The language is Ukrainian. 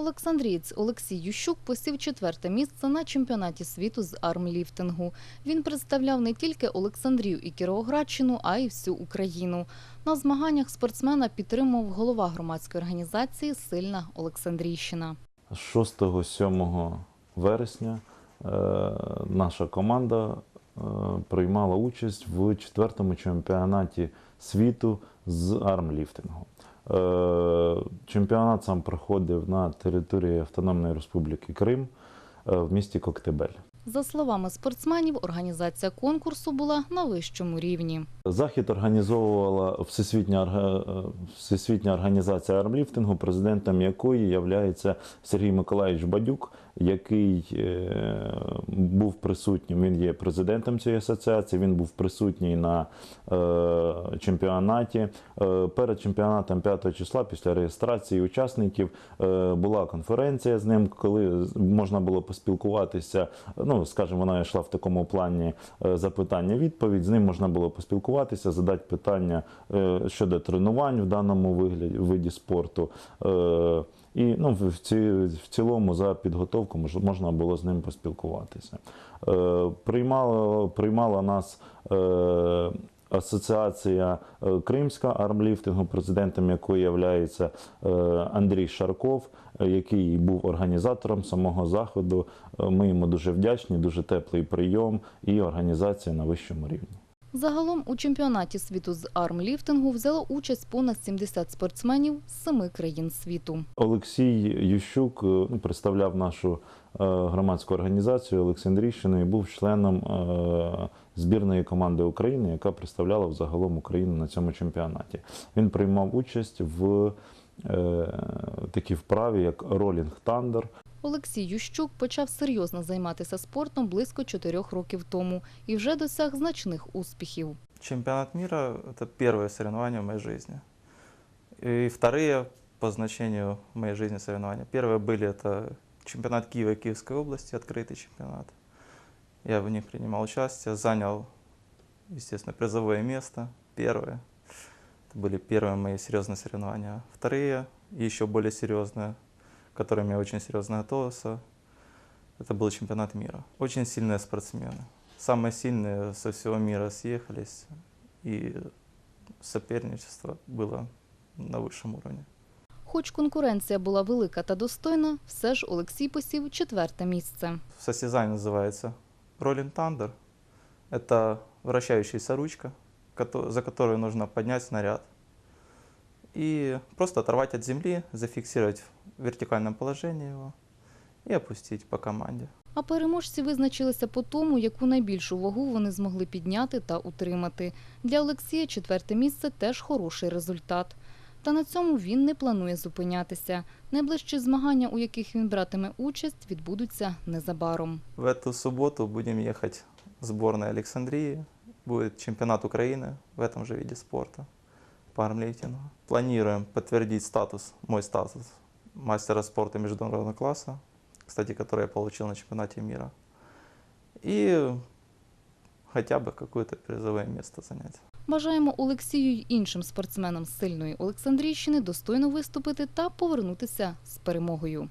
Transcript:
Олександрієць Олексій Ющук посів четверте місце на чемпіонаті світу з армліфтингу. Він представляв не тільки Олександрію і Кіровоградщину, а й всю Україну. На змаганнях спортсмена підтримував голова громадської організації Сильна Олександрійщина. 6-7 вересня е, наша команда е, приймала участь в четвертому чемпіонаті світу з армліфтингу. Е, Чемпіонат сам проходив на території Автономної Республіки Крим е, в місті Коктебель. За словами спортсменів, організація конкурсу була на вищому рівні. Захід організовувала Всесвітня, е, Всесвітня організація армліфтингу, президентом якої є Сергій Миколаївич Бадюк, який е, був присутнім. Він є президентом цієї асоціації. Він був присутній на е, чемпіонаті. Е, перед чемпіонатом 5 числа, після реєстрації учасників, була конференція з ним, коли можна було поспілкуватися. Ну, скажімо, вона йшла в такому плані запитання-відповідь. З ним можна було поспілкуватися, задати питання щодо тренувань в даному вигляді виді спорту. Е, І ну, в, ці, в цілому за підготовку мож- можна було з ним поспілкуватися. Е, Приймала, приймала нас е, асоціація е, Кримська армліфтингу, президентом якої є Андрій Шарков, е, який був організатором самого заходу. Е, Ми йому дуже вдячні, дуже теплий прийом і організація на вищому рівні. Загалом у чемпіонаті світу з армліфтингу взяло участь понад 70 спортсменів з семи країн світу. Олексій Ющук е, ну, представляв нашу е, громадську організацію Олександрійщину і був членом е, збірної команди України, яка представляла взагалом Україну на цьому чемпіонаті. Він приймав участь в такій вправі, як ролінг тандер. Олексій Ющук почав серйозно займатися спортом близько чотирьох років тому і вже досяг значних успіхів. Чемпионат мира – это первое соревнование в моей жизни. И вторые по значению в моей жизни соревнования. Первые были это чемпионат Киева и Киевской области, открытый чемпионат. Я в них принимал участие, занял, естественно, призовое место, первое. Это были первые мои серьезные соревнования. Вторые, и еще более серьезные, к которым я очень серьезно готовился, это был чемпионат мира. Очень сильные спортсмены. Самые сильные со всего мира съехались, и соперничество было на высшем уровне. Хоч конкуренція була велика та достойна, все ж Олексій посів четверте місце. Состязание называется Rolling Thunder. Это вращающаяся ручка, кото- за которую нужно поднять снаряд и просто оторвать от земли, зафиксировать в вертикальном положении его и опустить по команде. А переможці визначилися по тому, яку найбільшу вагу вони змогли підняти та утримати. Для Олексія четверте місце теж хороший результат. Та на цьому він не планує зупинятися. Найближчі змагання, у яких він братиме участь, відбудуться незабаром. В эту субботу будем ехать в сборной Александрии. Будет чемпионат Украины в этом же виде спорта по армлифтингу. Планируем подтвердить статус, мой статус мастера спорта международного класса, кстати, который я получил на чемпионате мира. И хотя бы какое-то призовое место занять. Бажаємо Олексію й іншим спортсменам сильної Олександрійщини достойно виступити та повернутися з перемогою.